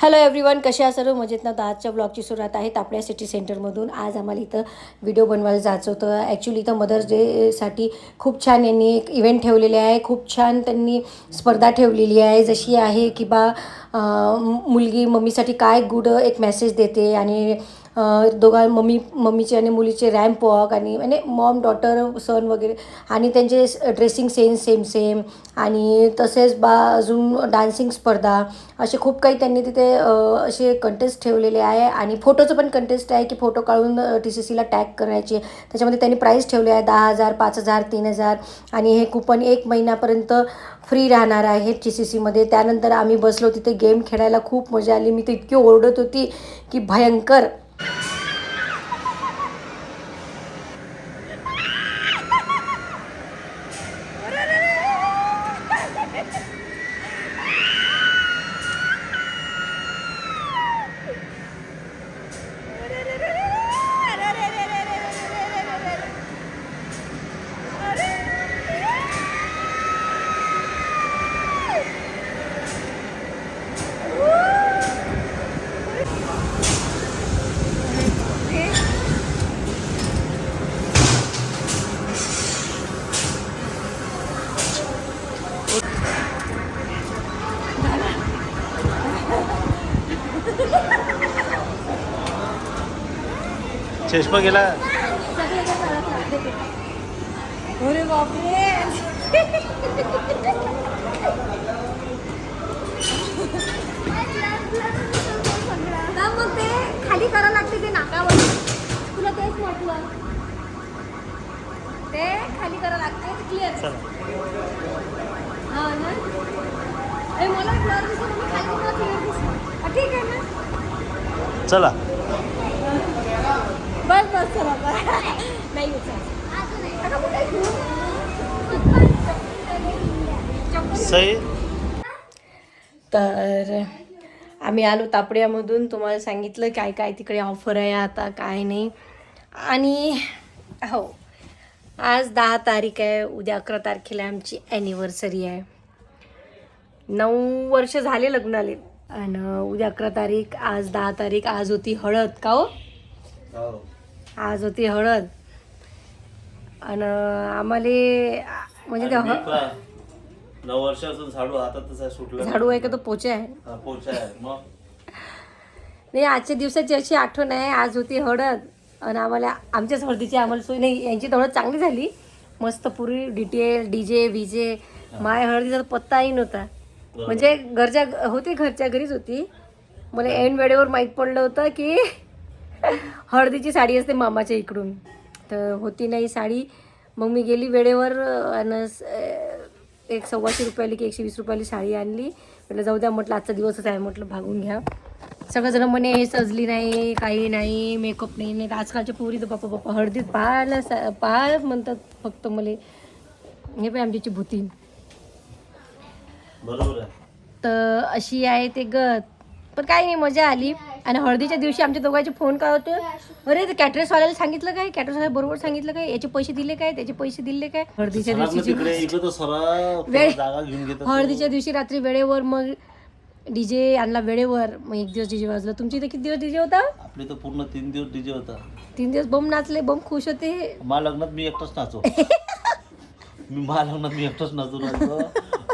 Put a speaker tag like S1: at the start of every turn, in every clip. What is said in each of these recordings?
S1: Hello everyone कसे आहात सर्व? मजेत ना? तर आजच्या ब्लॉगची सुरुवात आहे तापड्या सिटी सेंटरमधून आज आम्हाला इथं व्हिडिओ बनवायला जायचं होतं. ॲक्च्युली इथं मदर्स डेसाठी खूप छान यांनी एक इव्हेंट ठेवलेले आहे. खूप छान त्यांनी स्पर्धा ठेवलेली आहे. जशी आहे की बा मुलगी मम्मीसाठी काय गुड एक मेसेज देते आणि दोघां मम्मी मम्मीचे आणि मुलीचे रॅम्प वॉक आणि म्हणजे मॉम डॉटर सन वगैरे. आणि त्यांचे ड्रेसिंग सेन्स सेम सेम आणि तसेच बा अजून डान्सिंग स्पर्धा. असे खूप काही त्यांनी तिथे असे कंटेस्ट ठेवलेले आहे. आणि फोटोचं पण कंटेस्ट आहे की फोटो काढून टी सी सीला टॅग करायचे. त्याच्यामध्ये त्यांनी प्राईज ठेवले आहे दहा हजार पाच हजार तीन हजार. आणि हे कुपन एक महिन्यापर्यंत फ्री राहणार आहे टी सी सीमध्ये त्यानंतर आम्ही बसलो तिथे गेम खेळायला. खूप मजा आली. मी तर इतकी ओरडत होती की भयंकर Yes.
S2: चष्मा गेला.
S1: अरे बापरे.
S3: मग ते खाली करावं लागते ते नाकावर तुला तेच म्हटलं ते खाली करावं लागते क्लिअर
S2: चला.
S3: हा ना? ए मला ब्लर दिसत खाली मला क्लिअर दिसत हा, ठीक आहे ना?
S2: चला.
S3: बस बस. नाही
S2: सई.
S1: तर आम्ही आलो तापड्यामधून. तुम्हाला सांगितलं काय काय तिकडे ऑफर आहे आता काय नाही. आणि हो आज दहा तारीख आहे. उद्या अकरा तारखेला आमची ॲनिव्हर्सरी आहे. नऊ वर्ष झाले लग्नाले. आणि उद्या अकरा तारीख आज दहा तारीख आज होती हळद का हो. आज होती हळद. आणि आम्हाला म्हणजे ते
S2: नऊ वर्षापासून झाडू हातातच आहे सुटलं
S1: झाडू आहे का तो पोचे आहे?
S2: हा, पोचा आहे. मग?
S1: नाही आजच्या दिवसाची अशी आठवण आहे आज होती हळद. आणि आम्हाला आमच्याच हळदीची आम्हाला सोय नाही. यांची तर हळद चांगली झाली. मस्त पुरी डिटेल डी जे विजे माय हळदीचा पत्ताही नव्हता. म्हणजे घरच्या होती घरच्या घरीच होती. मला ऐन वेळेवर माहीत पडलं होतं की हळदीची साडी असते मामाच्या इकडून. तर होती नाही साडी. मग मी गेली वेळेवर आणि एक सव्वाशे रुपयाली की एकशे वीस रुपयाली साडी आणली. म्हटलं जाऊ द्या म्हटलं आजचा दिवसच आहे म्हटलं भागून घ्या. सगळेजण म्हणे हे सजली नाही काही नाही मेकअप नाही नाही. आजकालच्या पोरी तर बापा बापा हळदीत पाहायला सा पाहायला म्हणतात फक्त मला. हे पाय आमच्याची भूती तर अशी आहे ते गत. पण काही नाही मजा आली. आणि हळदीच्या दिवशी आमच्या दोघांचे फोन काय होते? अरे ते कॅटरेसवाल्याला सांगितलं काय? कॅटरेसवाल्या बरोबर सांगितलं काय? याचे पैसे दिले काय? त्याचे पैसे दिले काय? हळदीच्या दिवशी वेळ- हळदीच्या दिवशी रात्री वेळेवर मग डीजे आणला वेळेवर. मग एक दिवस डीजे वाजला. तुमच्या इथे किती दिवस डीजे होता?
S2: आपले तर पूर्ण तीन दिवस डीजे होता.
S1: तीन दिवस बम नाचले बम खुश होते?
S2: मा लग्नात मी एकटाच नाचो. मी मा लग्नात मी एकटाच नाचून राहतो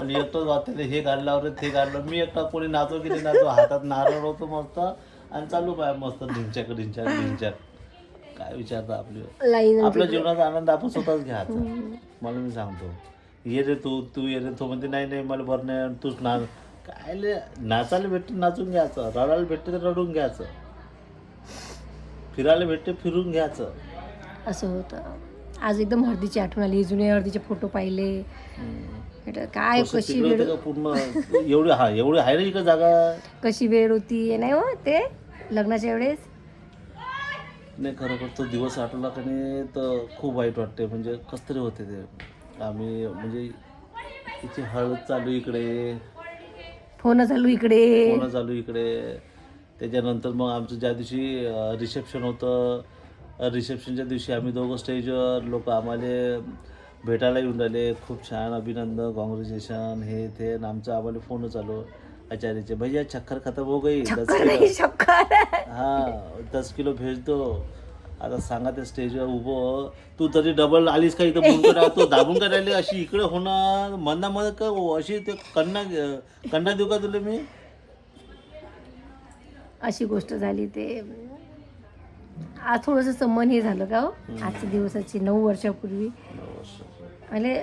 S2: आणि एकटाच वाटते हे काढल्यावर ते काढलं मी एकटा कोणी नाचो की नाही नाचो? हातात नारळ होतो मस्त. आणि चालू पाय मस्त ढिंच्याक ढिंच्याक ढिंच्याक. काय विचारता आपली? आपल्या जीवनाचा आनंद आपण स्वतःच घ्यायचा मला मी सांगतो. ये रे तू तू ये रे तो म्हणते नाही नाही मला बरं नाही तूच नाच काय ले नाचायला भेटते नाचून घ्यायचं. रडायला भेटते तर रडून घ्यायचं. फिरायला भेटते फिरून घ्यायचं.
S1: असं होतं. आज एकदम हळदीची आठवण आली. जुने हळदीचे फोटो पाहिले. काय कशी
S2: तिकडे
S1: वेळ
S2: होते का पूर्ण एवढी हा एवढी आहे ना इकडे जागा?
S1: कशी वेळ होती नाही हो ते लग्नाच्या वेळेस?
S2: नाही खरोखर तो दिवस आठवला का नाही तर खूप वाईट वाटते. म्हणजे कसं तरी होते ते. आम्ही म्हणजे तिची हळद चालू इकडे.
S1: फोन चालू इकडे.
S2: पूर्ण चालू इकडे. त्याच्यानंतर मग आमचं ज्या दिवशी रिसेप्शन होतं रिसेप्शनच्या दिवशी आम्ही दोघं स्टेजवर लोक आम्हाला भेटायला येऊन राहिले. खूप छान अभिनंदन कॉंग्रॅच्युलेशन हे ते आणि आमचं आम्हाला फोन चालू अचार्य से भैया चक्कर खत्म हो गई. दस किलो. हा दस किलो भेज दो आता सांगा त्या स्टेजवर उभं. तू तरी डबल आलीस का इथं? मुंडकं राहतो दाबून का राहिली? अशी इकडे होणार. मधना मध्ये का? अशी ते कन्ना कन्ना देऊ का तुला मी?
S1: अशी गोष्ट झाली ते. आज थोडंसं मन हे झालं का हो? आजच्या दिवसाची नऊ वर्षापूर्वी. म्हणजे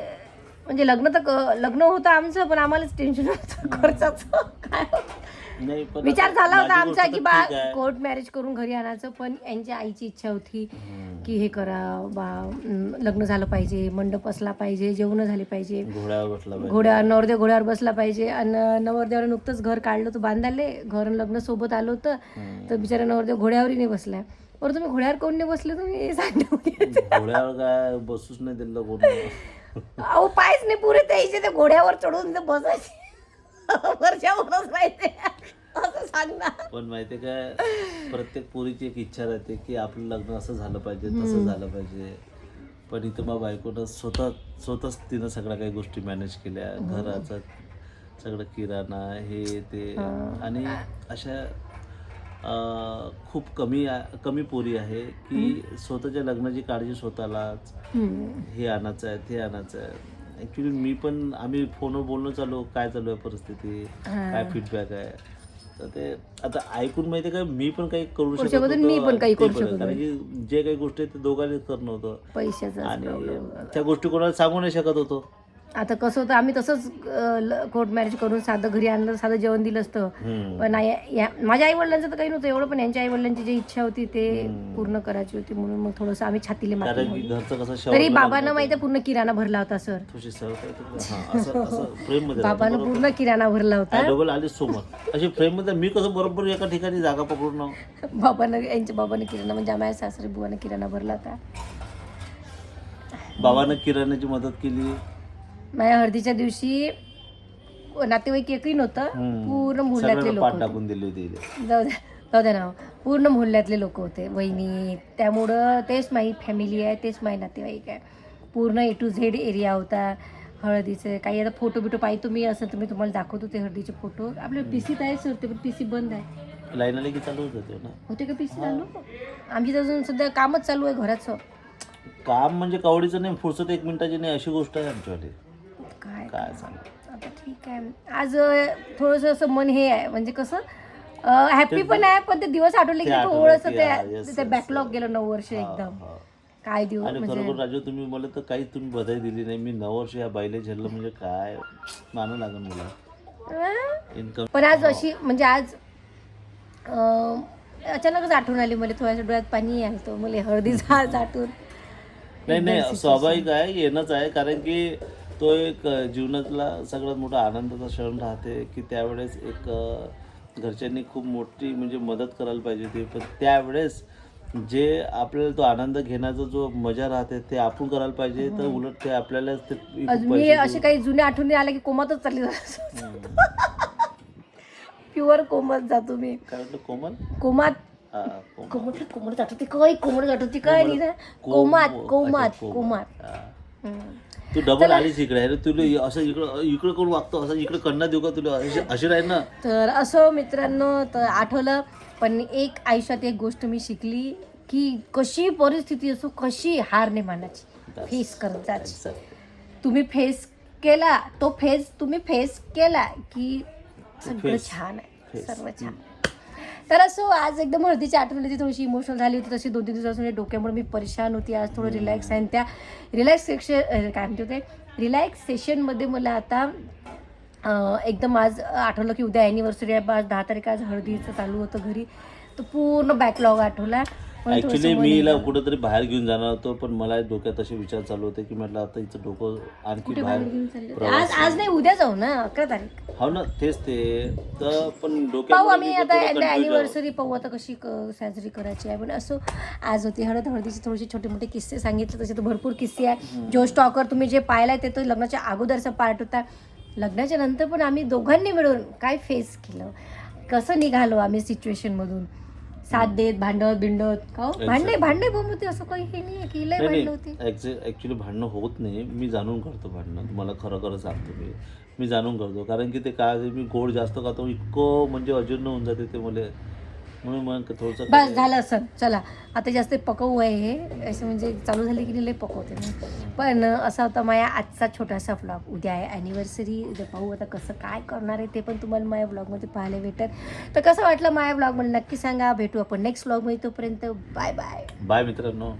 S1: म्हणजे लग्न तर क- लग्न होतं आमचं पण आम्हालाच टेन्शन होतं खर्चाचं काय होतं.
S2: नाही पण
S1: विचार
S2: आता
S1: झाला होता
S2: माझी
S1: आमचा की बा
S2: ठीक आहे.
S1: कोर्ट मॅरेज करून घरी आणायचं पण यांच्या आईची इच्छा होती
S2: हम्म.
S1: की हे करा बा अं, लग्न झालं पाहिजे मंडप असला पाहिजे जेवण झाले पाहिजे
S2: घोड्यावर बसला पाहिजे
S1: नवरदेव घोड्यावर बसला पाहिजे आणि नवरदेवाला नुकतंच घर काढलं होतं बांधायले घर आणि लग्न सोबत आलं होतं
S2: हम्म.
S1: तर बिचारा नवरदेव घोड्यावरही नाही बसलाय बरं तुम्ही घोड्यावर कोण नाही बसले तुम्ही सांगा
S2: घोड्यावर काय बसूच नाही दिलं कोणी.
S1: अहो पायच नाही पुरे त्याचे ते घोड्यावर चढून ते बसायचे. वरच्यावरच राहते असं सांग ना
S2: पण माहितीये काय प्रत्येक पोरीची एक इच्छा राहते की आपलं लग्न असं झालं पाहिजे तसं झालं पाहिजे. पण इथं मग बायकोनं स्वतः स्वतःच तिनं सगळ्या काही गोष्टी मॅनेज केल्या. घराचं सगळं किराणा हे ते. आणि अशा खूप कमी कमी पोरी आहे की स्वतःच्या लग्नाची काळजी स्वतःलाच. हे आणायचं आहे ते आणायचं आहे ॲक्च्युली मी पण आम्ही फोनवर बोलणं चालू काय चालू आहे परिस्थिती काय फीडबॅक आहे. तर ते आता ऐकून माहिती आहे का मी पण काही करू शकत
S1: मी. पण काही
S2: ते
S1: करू
S2: पण,
S1: शकत
S2: कारण की जे काही गोष्टी आहेत ते दोघांनीच करणं होतं.
S1: पैशाचा
S2: आणि त्या गोष्टी कोणाला सांगू नाही शकत होतो.
S1: आता कसं होतं आम्ही तसंच कोर्ट मॅरेज करून साधं घरी आणलं साधं जेवण दिलं असतं. पण माझ्या आई वडिलांचं तर काही नव्हतं एवढं पण यांच्या आई वडिलांची जी इच्छा होती ते पूर्ण करायची होती म्हणून मग थोडंसं आम्ही छातीले तरी बाबांना माहिती पूर्ण किराणा भरला होता सर. बाबानं? पूर्ण किराणा भरला होता.
S2: अशी फ्रेममध्ये मी कसं बरोबर एका ठिकाणी जागा पकडून?
S1: बाबानं यांच्या बाबानं किराणा म्हणजे माझ्या सासरी बुवानं किराणा भरला होता.
S2: बाबानं किराण्याची मदत केली.
S1: माझ्या हळदीच्या दिवशी नातेवाईक एकही नव्हतं. पूर्ण मोहल्ल्यातले लोक
S2: टाकून दिली होती.
S1: जाऊ द्या जाऊ द्या ना. पूर्ण मोहल्ल्यातले लोक होते वहिनी. त्यामुळं तेच माझी फॅमिली आहे तेच माझे नातेवाईक आहे. पूर्ण ए टू झेड एरिया होता हळदीचे. काही आता फोटो बिटो पाहिजे तुम्ही असं तुम्ही तुम्हाला दाखवतो ते हळदीचे फोटो आपल्या पी सीत आहे सर ते पण पी सी बंद आहे.
S2: लाईन आली की चालू होत ना?
S1: होते का पी सी चालू? आमची तर अजून सध्या कामच चालू आहे घराचं.
S2: काम म्हणजे कवडीचं नाही फुरसत एक मिनिटाची नाही अशी गोष्ट आहे आमच्यावाली.
S1: काय
S2: सांग
S1: आता ठीक आहे. आज थोडंसं असं मन हे आहे. म्हणजे कसं हॅपी पण आहे पण ते दिवस आठवले की थोडंसं ते बॅकलॉग गेलं नऊ वर्ष एकदम. काय दिवस
S2: आणि
S1: म्हणजे
S2: खरोखर राजू तुम्ही मला तर काही तुम्ही बधाई दिली नाही. मी नऊ वर्ष या बाईले झेललं म्हणजे काय? मानू लागेल मला? इन्कम
S1: पण आज अशी म्हणजे आज अचानकच आठवण आली मला. थोड्याशा डोळ्यात पाणी आलं मला हळदीचा आज आठवण.
S2: नाही नाही स्वाभाविक आहे येणंच आहे. कारण की तो एक जीवनातला सगळ्यात मोठा आनंदाचा क्षण राहते की त्यावेळेस एक घरच्यांनी खूप मोठी म्हणजे मदत करायला पाहिजे होती. पण त्यावेळेस जे आपल्याला तो आनंद घेण्याचा जो मजा राहते ते आपण करायला पाहिजे. तर उलट ते आपल्यालाच ते
S1: मी असे काही जुन्या आठवणी आल्या की कोमातच चालली प्युअर कोमत जातो मी.
S2: काय म्हटलं? कोमल?
S1: कोमात. कोमट कोमट आठवते काय कोमट आठवते काय नाही कोमात
S2: कोम-
S1: कोमात कोमात.
S2: तू डबल आलीस इकडे. तुला असं इकडं इकडे कोण वागतो? असं इकडे कन्ना देऊ का तुला? अशी अशी राहील ना.
S1: तर असं मित्रांनो तर आठवलं पण एक आयुष्यात एक गोष्ट मी शिकली की कशी परिस्थिती असो कशी हार नाही मानायची. फेस करत जायची. तुम्ही फेस केला तो फेस तुम्ही फेस केला की सगळं. छान आहे. सर्व छान. तर असो आज एकदम हळदीची आठवण होती थोडीशी इमोशनल झाली होती तशी दोन तीन दिवसापासून डोक्यामुळे मी परेशान होती. आज थोडं रिलॅक्स आहे आणि त्या रिलॅक्स सेक्शन काय म्हणते ते रिलॅक्स सेशनमध्ये मला आता एकदम आज आठवलं की उद्या ॲनिव्हर्सरी आहे. आज दहा तारीख आज हळदीचं चालू होतं घरी. तर पूर्ण बॅकलॉग आठवला.
S2: ऍक्च्युली मी हिला कुठेतरी बाहेर घेऊन जाणार होतो पण मला डोक्यात असे विचार चालू होते की म्हटलं आता हिचं डोकं आणखी
S1: बाहेर? आज आज नाही उद्या जाऊ ना अकरा तारीख.
S2: हो ना तेच ते. तर पण
S1: पाहू आम्ही आता अॅनिव्हर्सरी पाहू आता कशी साजरी करायची आहे. पण असो आज होती हळद हळदीचे थोडेसे छोटे मोठे किस्से सांगितले. तसे तर भरपूर किस्से आहे. जो स्टॉकर तुम्ही जे पाहिलाय ते तर लग्नाच्या अगोदरचा पार्ट होता. लग्नाच्या नंतर पण आम्ही दोघांनी मिळून काय फेस केलं? कसं निघालो आम्ही सिच्युएशनमधून साथ देत भांडत बिंडत का हो? भांडणे भांडणे बोंब होते असं काही हे नाही की लय भांडणं होती
S2: ऍक्च्युली भांडणं होत नाही. मी जाणून करतो भांडणं. तुम्हाला खरं खरं सांगतो मी. मी जाणून करतो. कारण की ते काय मी गोड जास्त खातो. इतकं म्हणजे अजीर्ण होऊन जाते ते मला. म्हणून मग थोडंसं
S1: बस झालं असं. चला. आता जास्त पकवू आहे हे. असं म्हणजे चालू झाले की नाही लय पकवते मी. पण असा होता माझ्या आजचा छोटासा व्लॉग उद्या आहे ॲनिव्हर्सरी उद्या पाहू आता कसं काय करणार आहे ते पण तुम्हाला माझ्या व्लॉगमध्ये पाहायला भेटत तर कसं वाटलं माझ्या व्लॉगमध्ये नक्की सांगा. भेटू आपण नेक्स्ट व्लॉगमध्ये तोपर्यंत. बाय बाय
S2: बाय मित्रांनो.